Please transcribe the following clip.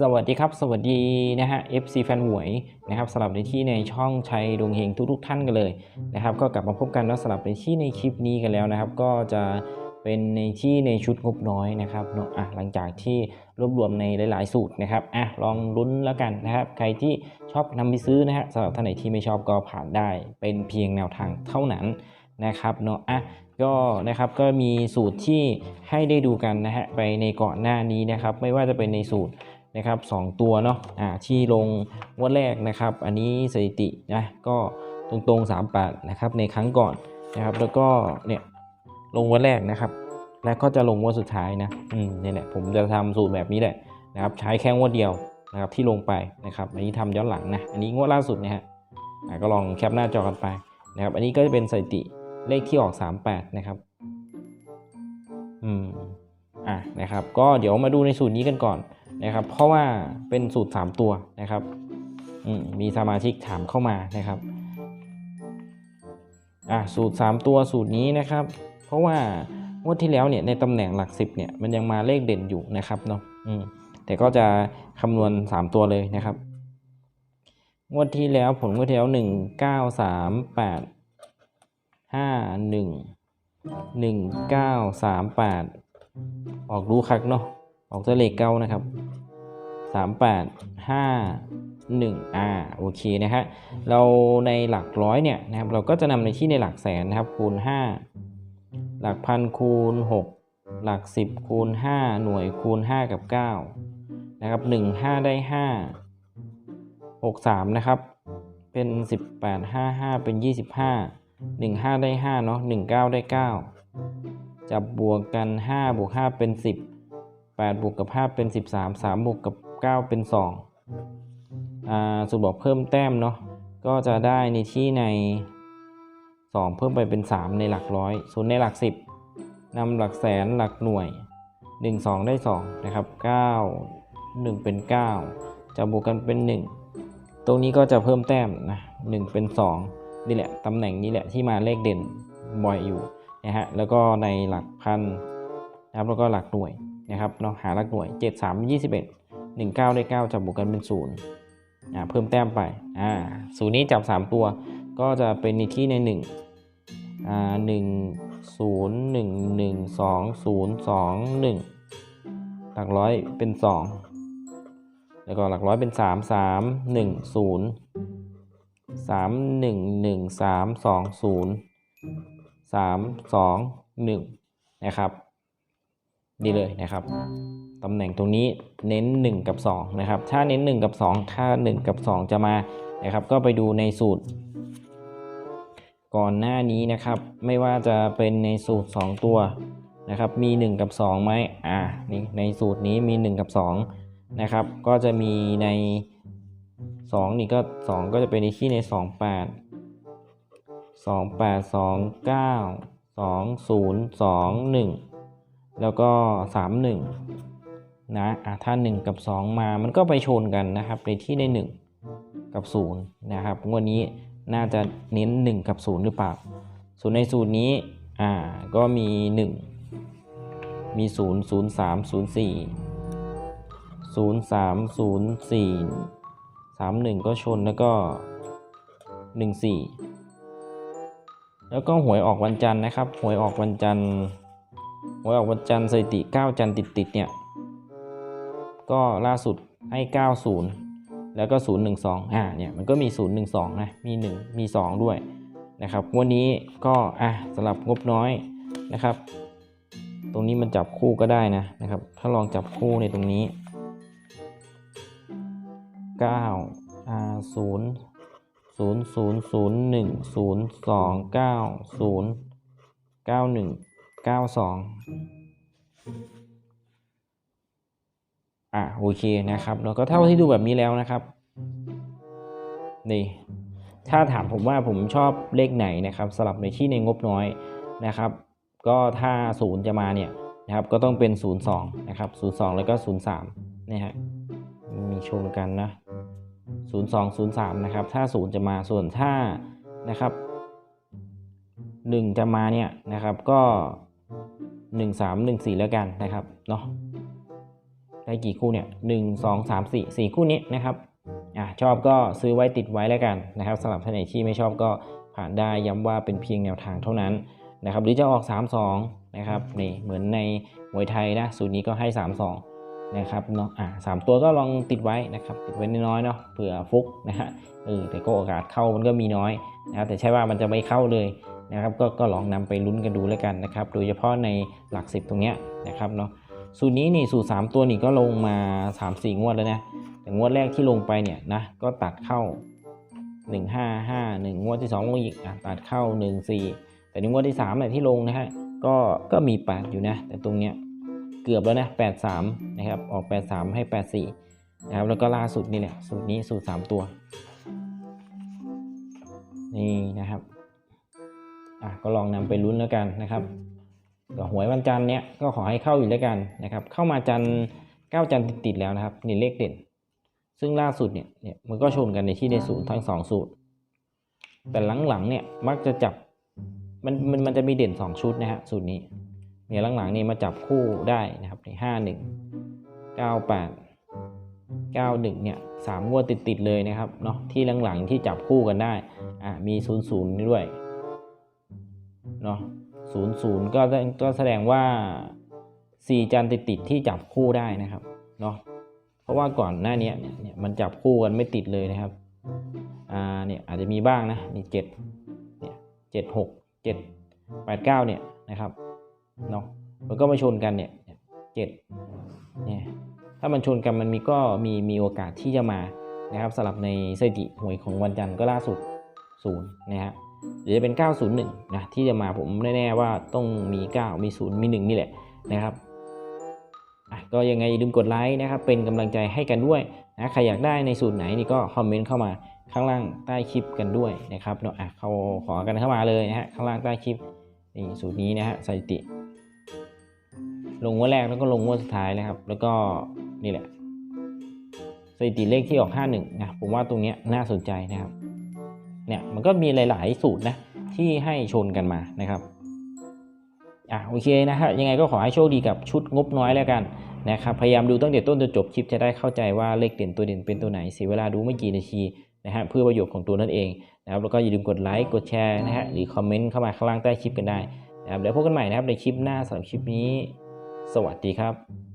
สวัสดีครับ สวัสดีนะฮะ FC แฟนหวยนะครับสลับในที่ในช่องชัยดวงเฮงทุกๆท่านกันเลยนะครับ ก็กลับมาพบกันแล้วสลับในที่ในคลิปนี้กันแล้วนะครับ ก็จะเป็นในที่ในชุดงบน้อยนะครับเนาะอะหลังจากที่รวบรวมในหลาย ๆ สูตรนะครับอะลองลุ้นแล้วกันนะครับ ใครที่ชอบนำไปซื้อนะฮะสำหรับท่านไหนที่ไม่ชอบก็ผ่านได้ เป็นเพียงแนวทางเท่านั้นนะครับเนาะอะก็นะครับก็มีสูตรที่ให้ได้ดูกันนะฮะไปในก่อนหน้านี้นะครับ ไม่ว่าจะเป็นในสูตร นะครับสองตัวเนาะอ่าที่ลงงวดแรกนะครับ อันนี้สถิตินะก็ตรงๆ3 8นะครับในครั้งก่อนนะครับแล้วก็เนี่ยลงงวันแรกนะครับ แล้วก็จะลงงวดสุดท้ายนะอืมนี่แหละผมจะทำสูตรแบบนี้แหละนะครับใช้แค่งวดเดียวนะครับที่ลงไปนะครับอันนี้ทำย้อนหลังนะอันนี้งวดล่าสุดนะฮะอ่าก็ลองแคปหน้าจอกันไปนะครับอันนี้ก็จะเป็นสถิติเลขที่ออก 38 นะครับอืมอะนะครับ ก็เดี๋ยวมาดูในสูตรนี้กันก่อน นะครับ เพราะว่าเป็นสูตร 3 ตัวนะครับมมีสมาชิกถามเข้ามานะครับอะสูตร 3 ตัวสูตรนี้นะครับ เพราะว่างวดที่แล้วเนี่ยในตำแหน่งหลัก 10เนี่ยมันยังมาเลขเด่นอยู่นะครับเนาะแต่ก็จะคำนวณ 3 ตัวเลยนะครับ งวดที่แล้วผลงวดที่แล้ว 1 9 3 8ห้าหนึ่งหนึ่งเก้าสามแปดออกรู้คักเนาะออกจะเลขเก้านะครับ สามแปดห้าหนึ่งอ่าโอเคนะฮะเราในหลักร้อยเนี่ยนะครับเราก็จะนำในที่ในหลักแสนนะครับคูณห้าหลักพันคูณหกหลักสิบคูณห้าหน่วยคูณห้ากับเก้านะครับหนึ่งห้าได้ห้าหกสามนะครับ เป็นสิบแปดห้าห้าเป็นยี่สิบห้าหนึ่งห้าได้ห้าเนาะหนึ่งเก้าได้เก้าจับบวกกันห้าบวกห้าเป็นสิ บแปดบวกกับห้าเป็นสิบสามสามบวกกับเก้าเป็นสองอ่าสูตรบอกเพิ่มแต้มเนาะก็จะได้ในที่ในสองเพิ่มไปเป็นสามในหลักร้อยส่วนในหลักสิบนำหลักแสนหลักหน่วยหนึ่งสองได้สองนะครับเก้าหนึ่งเป็นเก้าจะบวกกันเป็นหนึ่งตรงนี้ก็จะเพิ่มแต้มนะหนึ่งเป็นสองนี่แหละ ตำแหน่งนี้แหละที่มาเลขเด่นบ่อยอยู่นะฮะแล้วก็ในหลักพันนะครับแล้วก็หลักหน่วย นะครับเนาหาหลักหน่วย 7 3 21 1 9 ได้ 9 จับบวกกันเป็น0อ่าเพิ่มแต้มไปอ่าศูนย์นี้จับ 3 ตัว ก็จะเป็นในที่ใน1อ่า1 0 1 1 2 0 2 1 หลักร้อยเป็น 2 แล้วก็หลักร้อยเป็น 3 3 1 0สามหนึ่งหนึ่งสามสองศูนย์สามสองหนึ่งนะครับ ดีเลยนะครับตำแหน่งตรงนี้เน้น 1 กับ2นะครับถ้าเน้น 1 กับ 2 ถ้า 1 กับ 2 จะมานะครับก็ไปดูในสูตร ก่อนหน้านี้นะครับ ไม่ว่าจะเป็นในสูตร 2 ตัวนะครับมี 1 กับ2ไหมอ่านี่ในสูตรนี้มี 1 กับ2นะครับก็จะมีใน 2 นี่ก็ 2 ก็จะเป็นในที่ใน 2 8 2 8 2 9 2 0 2 1 แล้วก็สามหนึ่งนะอะถ้าหนึ่งกับสองมามันก็ไปชนกันนะครับ ในที่ในหนึ่งกับศูนย์นะครับงวดนี้น่าจะเน้นหนึ่งกับศูนย์หรือเปล่าส่วนในสูตรนี้อ่าก็มีหนึ่งมีศูนย์ศูนย์สามศูนย์สี่ศูนย์สามศูนย์สี่สามหนึ่งก็ชนแล้วก็หนึ่งสี่แล้วก็หวยออกวันจันทร์นะครับ หวยออกวันจันทร์ หวยออกวันจันทร์สถิติ 9 จันทร์ติดๆเนี่ย ก็ล่าสุดให้ 90 แล้วก็ 012 อ่า เนี่ย มันก็มี 012 นะ มี 1 มี 2 ด้วยนะครับ วันนี้ก็ อะสำหรับงบน้อยนะครับ ตรงนี้มันจับคู่ก็ได้นะนะครับ ถ้าลองจับคู่ในตรงนี้ 9อ่า0 0 0 0 1 0 2 9 0 9 1 9 เก้าสองอะโอเคนะครับแล้วก็เท่าที่ดูแบบนี้แล้วนะครับนี่ถ้าถามผมว่าผมชอบเลขไหนนะครับสลับในที่ในงบน้อยนะครับ ก็ถ้าศูนย์จะมาเนี่ยนะครับก็ต้องเป็น 02 นะครับ 02 แล้วก็ 03นี่ฮะมีชนกันนะ 0203 นะครับ ถ้า 0 จะมาส่วนถ้านะครับ 1 จะมาเนี่ยนะครับก็ 1314 แล้วกันนะครับเนาะได้กี่คู่เนี่ยหนึ่งสองสามสี่สี่คู่นี้นะครับอะชอบก็ซื้อไว้ติดไว้แล้วกันนะครับสำหรับท่านไหนที่ไม่ชอบก็ผ่านได้ย้ำว่าเป็นเพียงแนวทางเท่านั้นนะครับ หรือจะออก 3 2นะครับนี่เหมือนในมวยไทยนะสูตรนี้ก็ให้ 3 2นะครับเนาะอะสามตัวก็ลองติดไว้นะครับติดไว้น้อยๆเนาะเผื่อฟุกนะฮะเออแต่ก็โอกาสเข้ามันก็มีน้อยนะครับแต่ใช่ว่ามันจะไม่เข้าเลย นะครับก็ก็ลองนำไปลุ้นกันดูแล้วกันนะครับโดยเฉพาะในหลักสิบตรงเนี้ยนะครับเนาะสูตรนี้นี่สูตรสามตัวนี่ก็ลงมา3ามสี่งวดแล้วนะแต่งวดแรกที่ลงไปเนี่ยนะก็ตัดเข้า 1 5 5 1 งวดที่2ลงอีกอตัดเข้า 1 4 แต่ในงวดที่3เนี่ยที่ลงนะฮะก็ก็มี 8 อยู่นะ แต่ตรงเนี้ยเกือบแล้วนะ 8 3 นะครับ ออก 8 3 ให้ 8 4 นะครับ แล้วก็ล่าสุดนี่แหละ สูตรนี้สูตร 3 ตัว นี่นะครับ อะก็ลองนำไปลุ้นแล้วกันนะครับก็หวยวันจันทร์เนี้ยก็ขอให้เข้าอยู่แล้วกันนะครับ เข้ามาจันทร์เก้าจันทร์ติดๆแล้วนะครับนี่เลขเด่น ซึ่งล่าสุดเนี่ยเนี่ยมันก็ชนกันในที่ในศูนย์ทั้งสองสูตร แต่หลังๆเนี่ยมักจะจับมันมันมันจะมีเด่นสองชุดนะฮะสูตรนี้เนี่ยหลังๆนี่มาจับคู่ได้นะครับในห้าหนึ่งเก้าแปดเก้าหนึ่งเนี่ยสามงวดติดๆเลยนะครับเนาะที่หลังๆที่จับคู่กันได้อ่ามีศูนย์ศูนย์ด้วย เนาะศูนย์ศูนย์ก็แสดงก็แสดงว่าสี่จันติดติดที่จับคู่ได้นะครับเนาะเพราะว่าก่อนหน้านี้เนี่ยมันจับคู่กันไม่ติดเลยนะครับอ่าเนี่ยอาจจะมีบ้างนะนี่เจ็ดเนี่ยเจ็ดหกเจ็ดแปดเก้าเนี่ยนะครับเนาะมันก็มาชนกันเนี่ยเนี่ยเจ็ดเนี่ยถ้ามันชนกันมันมีก็มีมีโอกาสที่จะมานะครับสำหรับในสถิติหวยของวันจันทร์ก็ล่าสุดศูนย์นะฮะ หรือจะเป็น 901 นะที่จะมาผมแน่ๆว่าต้องมี 9 มี 0 มี 1 นี่แหละนะครับก็ยังไงอย่าลืมกดไลค์นะครับ เป็นกำลังใจให้กันด้วยนะใครอยากได้ในสูตรไหนนี่ก็คอมเมนต์เข้ามาข้างล่างใต้คลิปกันด้วยนะครับเนาะอะเขาขอกันเข้ามาเลยนะฮะข้างล่างใต้คลิปนี่สูตรนี้นะฮะสถิติ ลงงวดแรกแล้วก็ลงงวดสุดท้ายนะครับ แล้วก็นี่แหละสถิติเลขที่ออก 51นะผมว่าตรงนี้น่าสนใจนะครับ เนี่ยมันก็มีหลาย ๆ สูตรนะที่ให้ชนกันมานะครับอะโอเคนะฮะยังไงก็ขอให้โชคดีกับชุดงบน้อยแล้วกันนะครับพยายามดูตั้งแต่ต้นจนจบคลิปจะได้เข้าใจว่าเลขเด่นตัวเด่นเป็นตัวไหนเสียเวลาดูไม่กี่นาทีนะฮะเพื่อประโยชน์ของตัวนั่นเองนะครับแล้วก็อย่าลืมกดไลค์กดแชร์นะฮะหรือคอมเมนต์เข้ามาข้างล่างใต้คลิปกันได้นะครับเดี๋ยวพบกันใหม่นะครับในคลิปหน้าสำหรับคลิปนี้ สวัสดีครับ